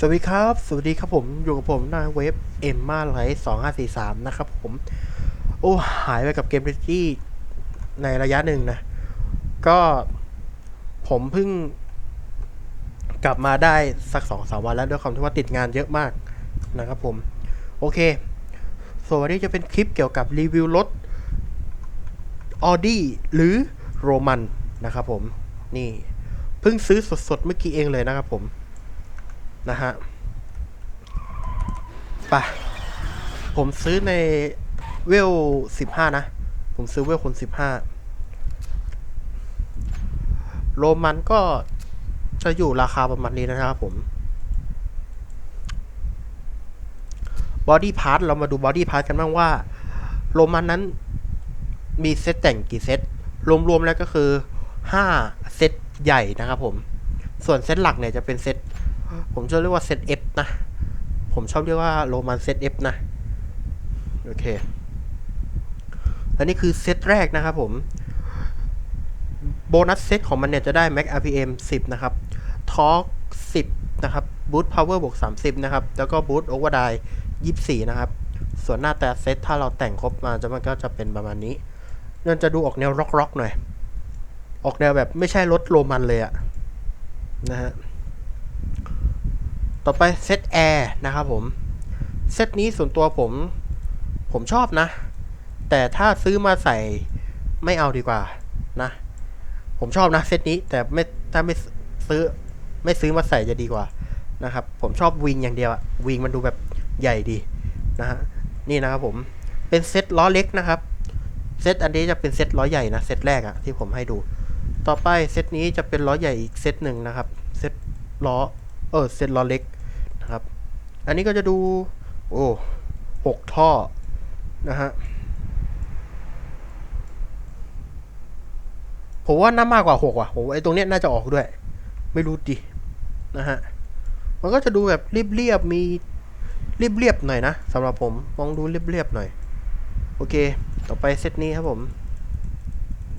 สวัสดีครับ สวัสดีครับผม อยู่กับผมน้าเว็บเอ็มมาไลท์สองห้าสี่สามนะครับผม โอ้ หายไปกับเกมเรจี้ในระยะหนึ่งนะ ก็ผมเพิ่ง กลับมาได้สักสองสามวันแล้วด้วยความที่ว่าติดงานเยอะมากนะครับผม โอเค ส่วนวันนี้จะเป็นคลิปเกี่ยวกับรีวิวรถ Audi หรือโรมันนะครับผม นี่ เพิ่งซื้อสดๆเมื่อกี้เองเลยนะครับผม นะฮะปะผมซื้อในเวลสิบห้านะ ผมซื้อเวลคนสิบห้าโรมันก็จะอยู่ราคาประมาณนี้นะครับผมบอดี้พาร์ทเรามาดูบอดี้พาร์ทกันบ้างว่าโรมันนั้นมีเซตแต่งกี่เซต รวมๆแล้วก็คือ 5 เซตใหญ่นะครับผม ส่วนเซตหลักเนี่ยจะเป็นเซต ผมชอบเรียกว่าเซต F นะ ผมชอบเรียกว่าโรมันเซต F นะ โอเคอันนี้คือเซตแรกนะครับผม โบนัสเซตของมันเนี่ยจะได้ Max RPM 10 นะครับ Torque 10 นะครับ Boost Power บวก 30 นะครับ แล้วก็ Boost Overdrive 24 นะครับ ส่วนหน้าแต่เซตถ้าเราแต่งครบมาจะมันก็จะเป็นประมาณนี้นั่นจะดูออกแนวร็อกๆหน่อย ออกแนวแบบไม่ใช่รถโรมันเลยอะนะฮะ ต่อไปเซตแอร์นะครับผม เซตนี้ส่วนตัวผม ผมชอบนะ แต่ถ้าซื้อมาใส่ไม่เอาดีกว่านะ ผมชอบนะเซตนี้แต่ไม่ถ้าไม่ซื้อไม่ซื้อมาใส่จะดีกว่านะครับ ผมชอบวิงอย่างเดียวอะวิงมันดูแบบใหญ่ดีนะฮะนี่นะครับผมเป็นเซตล้อเล็กนะครับเซตอันนี้จะเป็นเซตล้อใหญ่นะเซตแรกอะที่ผมให้ดู ต่อไปเซตนี้จะเป็นล้อใหญ่อีกเซตหนึ่งนะครับเซตล้อ เออเซตล้อเล็กนะครับ อันนี้ก็จะดู โอ้หกท่อนะฮะผมว่าน่ามากกว่าหกว่ะผมไอ้ตรงเนี้ยน่าจะออกด้วย ไม่รู้ดินะฮะมันก็จะดูแบบเรียบๆมีเรียบๆหน่อยนะสำหรับผมมองดูเรียบๆหน่อย โอเค ต่อไปเซตนี้ครับผม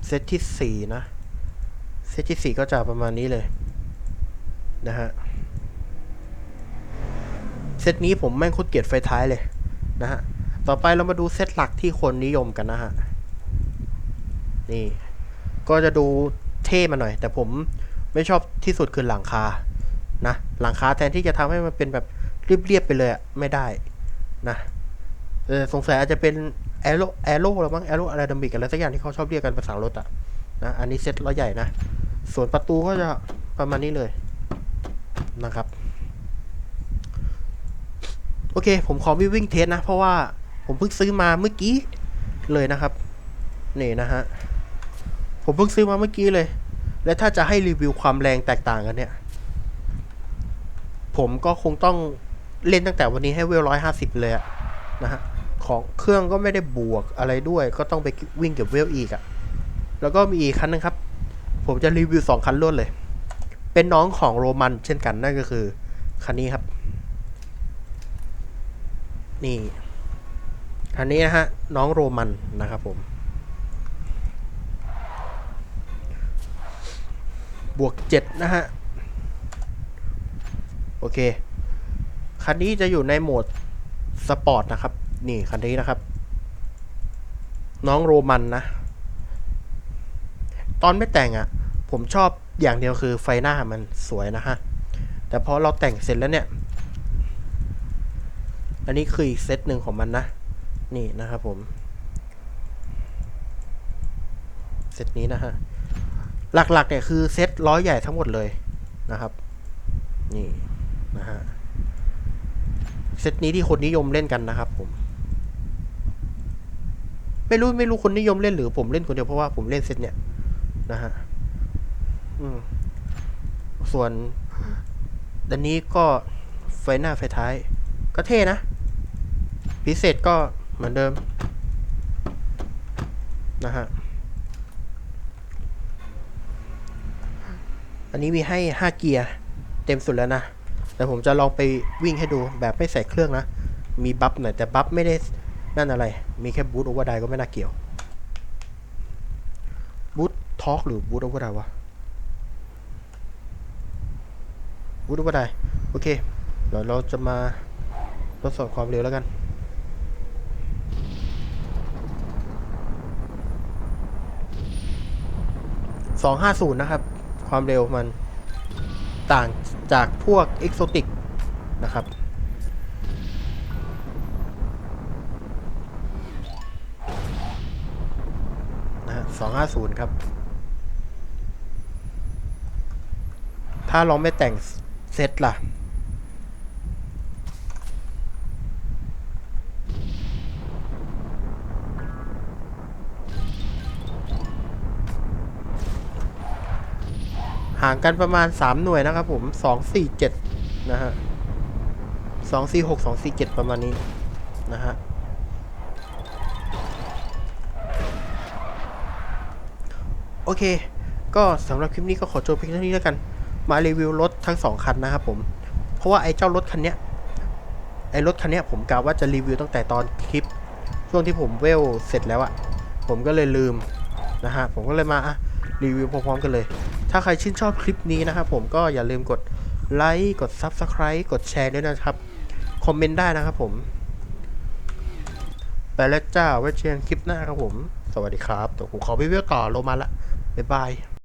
เซตที่สี่นะ เซตที่สี่ก็จะประมาณนี้เลย นะฮะ เซตนี้ผมแม่งโคตรเกลียดไฟท้ายเลยนะฮะ ต่อไปเรามาดูเซตหลักที่คนนิยมกันนะฮะ นี่ ก็จะดูเท่มาหน่อย แต่ผมไม่ชอบที่สุดคือหลังคา นะ หลังคาแทนที่จะทำให้มันเป็นแบบเรียบๆไปเลยอะไม่ได้นะ เออสงสัยอาจจะเป็นแอโร่แอโร่แล้วมั้งแอโร่อะไรดัมบิกอะไรสักอย่างที่เขาชอบเรียกกันภาษารถอะนะ อันนี้เซตล้อใหญ่นะ ส่วนประตูก็จะประมาณนี้เลยนะครับ โอเค ผมขอวิวิ่งเทสนะ เพราะว่าผมเพิ่งซื้อมาเมื่อกี้เลยนะครับนี่นะฮะผมเพิ่งซื้อมาเมื่อกี้เลย และถ้าจะให้รีวิวความแรงแตกต่างกันเนี่ย ผมก็คงต้องเล่นตั้งแต่วันนี้ให้เวลร้อยห้าสิบเลยะนะฮะของเครื่องก็ไม่ได้บวกอะไรด้วย ก็ต้องไปวิ่งเก็บเวลอีกอะ แล้วก็มีอีกคันนึงครับ ผมจะรีวิวสองคันรวดเลย เป็นน้องของโรมันเช่นกันนั่นก็คือคันนี้ครับ นี่คันนี้นะฮะ น้องโรมันนะครับผม บวกเจ็ดนะฮะ โอเค คันนี้จะอยู่ในโหมดสปอร์ตนะครับ นี่ คันนี้นะครับ น้องโรมันนะ ตอนไม่แต่งอะ่ะ ผมชอบอย่างเดียวคือไฟหน้ามันสวยนะฮะ แต่พอเราแต่งเสร็จแล้วเนี่ย อันนี้คืออีกเซตหนึ่งของมันนะ นี่นะครับผมเซตนี้นะฮะ หลักๆเนี่ยคือเซตล้อใหญ่ทั้งหมดเลยนะครับ นี่นะฮะ เซตนี้ที่คนนิยมเล่นกันนะครับผม ไม่รู้ไม่รู้คนนิยมเล่นหรือผมเล่นคนเดียวเพราะว่าผมเล่นเซตเนี่ยนะฮะ อืม ส่วนดันนี้ก็ไฟหน้าไฟท้าย ก็เท่นะ พิเศษก็เหมือนเดิมนะฮะ อันนี้มีให้ 5 เกียร์ เต็มสุดแล้วนะ แต่ผมจะลองไปวิ่งให้ดูแบบไม่ใส่เครื่องนะ มีบัฟหน่อย แต่บัฟไม่ได้นั่นอะไร มีแค่บูทโอเวอร์ไดก็ไม่น่าเกี่ยวบูททอร์กหรือบูทโอเวอร์ไดวะบูทโอเวอร์ไดโอเค เดี๋ยวเราจะมาทดสอบความเร็วแล้วกัน สองห้าศูนย์นะครับ ความเร็วมันต่างจากพวกเอกโซติกนะครับ นะสองห้าศูนย์ครับ ถ้าเราไม่แต่งเซตล่ะ ห่างกันประมาณ 3 หน่วยนะครับผม 2 4 7 นะฮะ 2 4 6 2 4 7 ประมาณนี้ นะฮะ โอเค ก็สำหรับคลิปนี้ก็ขอจบเพียงเท่านี้แล้วกัน มารีวิวรถทั้ง 2 คันนะครับผม เพราะว่าไอ้เจ้ารถคันเนี้ย ไอ้รถคันเนี้ยผมกะว่าจะรีวิวตั้งแต่ตอนคลิป ช่วงที่ผมเวลเสร็จแล้วอะผมก็เลยลืม นะฮะ ผมก็เลยมาอะ รีวิวพร้อมๆกันเลย ถ้าใครชื่นชอบคลิปนี้นะครับผมก็อย่าลืมกดไลค์กด Subscribe กดแชร์ด้วยนะครับ คอมเมนต์ได้นะครับผม ไปแล้วจ้าไว้เจอกันคลิปหน้าครับผม สวัสดีครับตัวผมขอไปเวลต่อโลมาละบ๊ายบาย